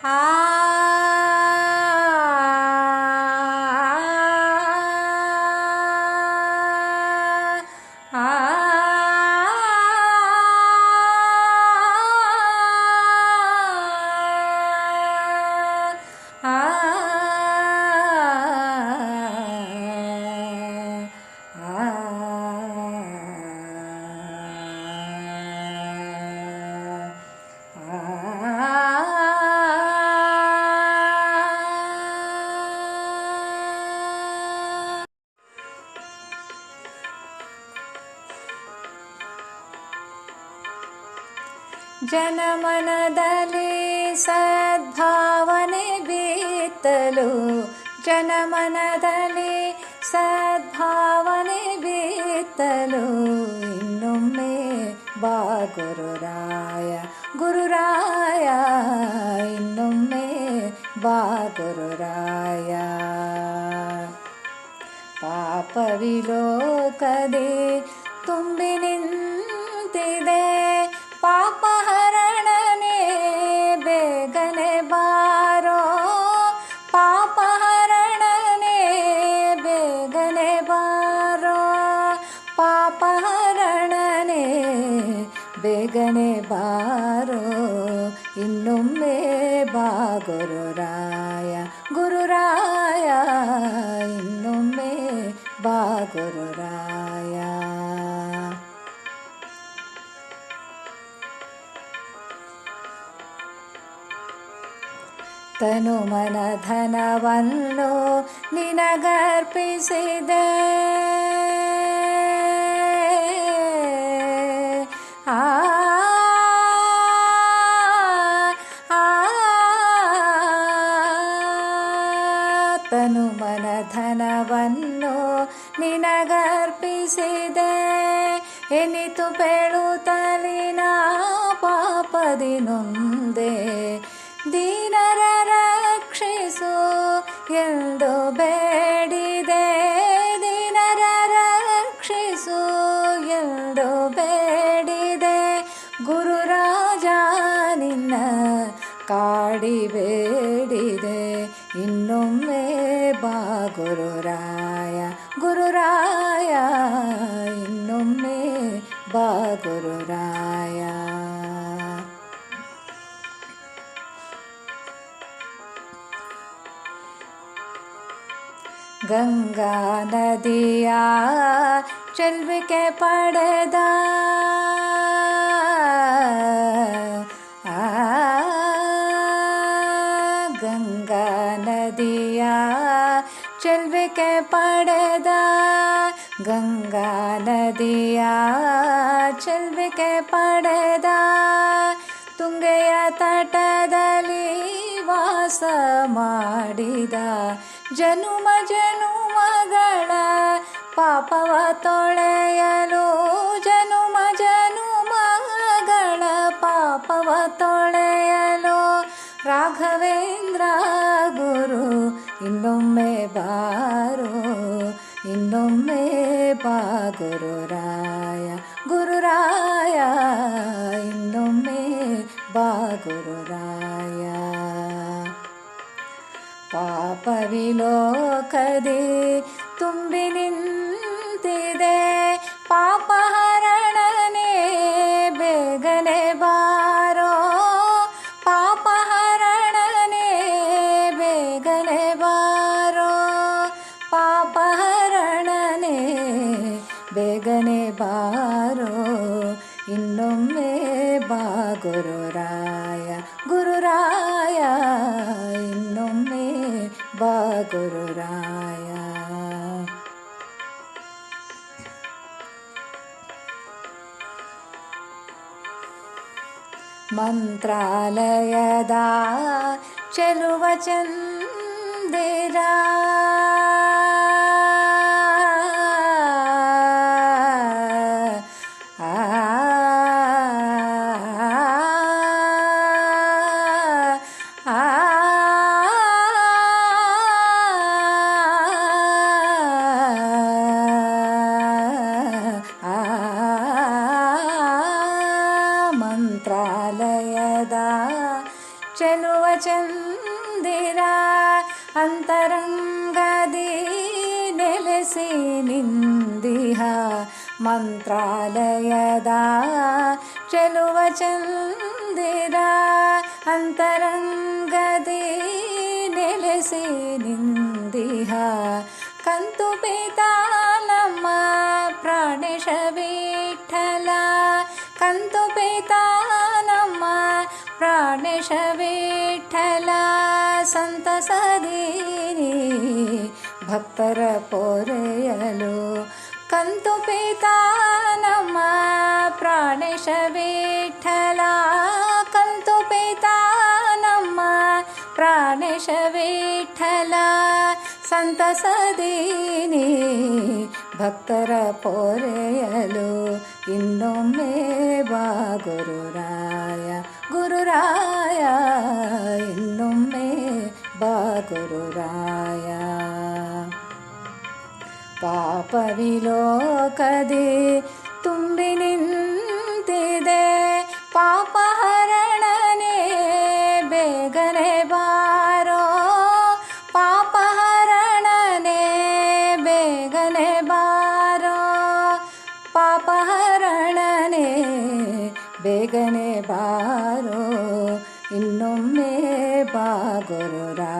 Ah. ಜನಮನದಲ್ಲಿ ಸದ್ಭಾವನೆ ಬೀತ್ತಲು ಜನಮನದಲ್ಲಿ ಸದ್ಭಾವನೆ ಬೀತ್ತಲು ಇನ್ನೊಮ್ಮೆ ಬಾ ಗುರುರಾಯ ಗುರುರಾಯ ಇನ್ನೊಮ್ಮೆ ಬಾ ಗುರುರಾಯ ಪಾಪವಿಲೋಕದೆ ತುಂಬಿ ಬಾರೋ ಇನ್ನೊಮ್ಮೆ ಬಾ ಗುರುರಾಯ ಗುರುರಾಯ ಇನ್ನೊಮ್ಮೆ ಬಾ ಗುರುರಾಯ ತನು ಮನ ಧನವನ್ನು ನಿನಗರ್ಪಿಸಿದೆ ನಿನಗರ್ಪಿಸಿದೆ ಎನಿತು ಪೇಳುತ್ತಲಿನ ಪಾಪದಿ ನೊಂದೆ. ದೀನರ ರಕ್ಷಿಸು ಎಂದು ಬೇಡಿದೆ. ದೀನರ ರಕ್ಷಿಸು ಎಂದು ಬೇಡಿದೆ. ಗುರುರಾಜ ನಿನ್ನ ಕಾಡಿ ಬೇಡಿದೆ. ಇನ್ನೊಮ್ಮೆ ಬಾ ಗುರುರಾಯ. ಗುರುರಾಯ ಇನ್ನೊಮ್ಮೆ ಬಾ ಗುರುರಾಯ ಗಂಗಾ ನದಿಯ ಚೆಲ್ವಿಕೆ ಪಡೆದ ಗಂಗಾ ನದಿಯ ಚೆಲ್ವಿಕೆ ಪಡೆದ ಗಂಗಾ ನದಿಯ ಚೆಲ್ವಿಕೆ ಪಡೆದ ತುಂಗೆಯ ತಟದಲ್ಲಿ ವಾಸ ಮಾಡಿದ ಜನುಮ ಜನುಮಗಳ ಪಾಪವ ತೊಳೆಯಲು ಜನುಮ ಜನುಮಗಳ ಪಾಪವ ತೊಳೆಯಲು ರಾಘವೇಂದ್ರ ಗುರು ಇನ್ನೊಮ್ಮೆ ಬಾರೋ, ಇನ್ನೊಮ್ಮೆ ഗുരുരായ ഗുരുരായ ഇന്നുമേ ബാ ഗുരുരായ. പാപവിലോകതേ തുമ്പിനിന്ന് गुरुराय। मन्त्रालयदा चलुवचन्देदा ಮಂತ್ರಾಲಯದ ಚೆಲುವ ಚಂದಿರ ಅಂತರಂಗದಿ ನೆಲೆಸಿ ನಿಂದಿಹ ಮಂತ್ರಾಲಯದ ಚೆಲುವ ಚಂದಿರ ಅಂತರಂಗದಿ ನೆಲೆಸಿ ನಿಂದಿಹ ಕಂತು ಪೇತಾಲಮ್ಮ ಪ್ರಾಣೇಶ ವಿಠಲ ಕಂತು ಪೇತಾಲಮ್ಮ ಪ್ರಾಣೇಶ ವಿಠಲ ಸಂತಸದೀನಿ ಭಕ್ತರ ಪೊರೆಯಲು ಕಂತು ಪೇತಾನಮ್ಮ ಪ್ರಾಣೇಶ ವಿಠಲ ಕಂತು ಪೇತಾನಮ್ಮ ಪ್ರಾಣೇಶ ವಿಠಲ ಸಂತಸದೀನಿ ಭಕ್ತರ ಪೊರೆಯಲು ಇನ್ನೊಮ್ಮೆ ಬಾ ಗುರುರಾಯ ಗುರುರಾಯ എന്നുമേ ബാഗുരുരായ. പാപവിലോകതി തുമ്പിനിൽ में बागुरुरा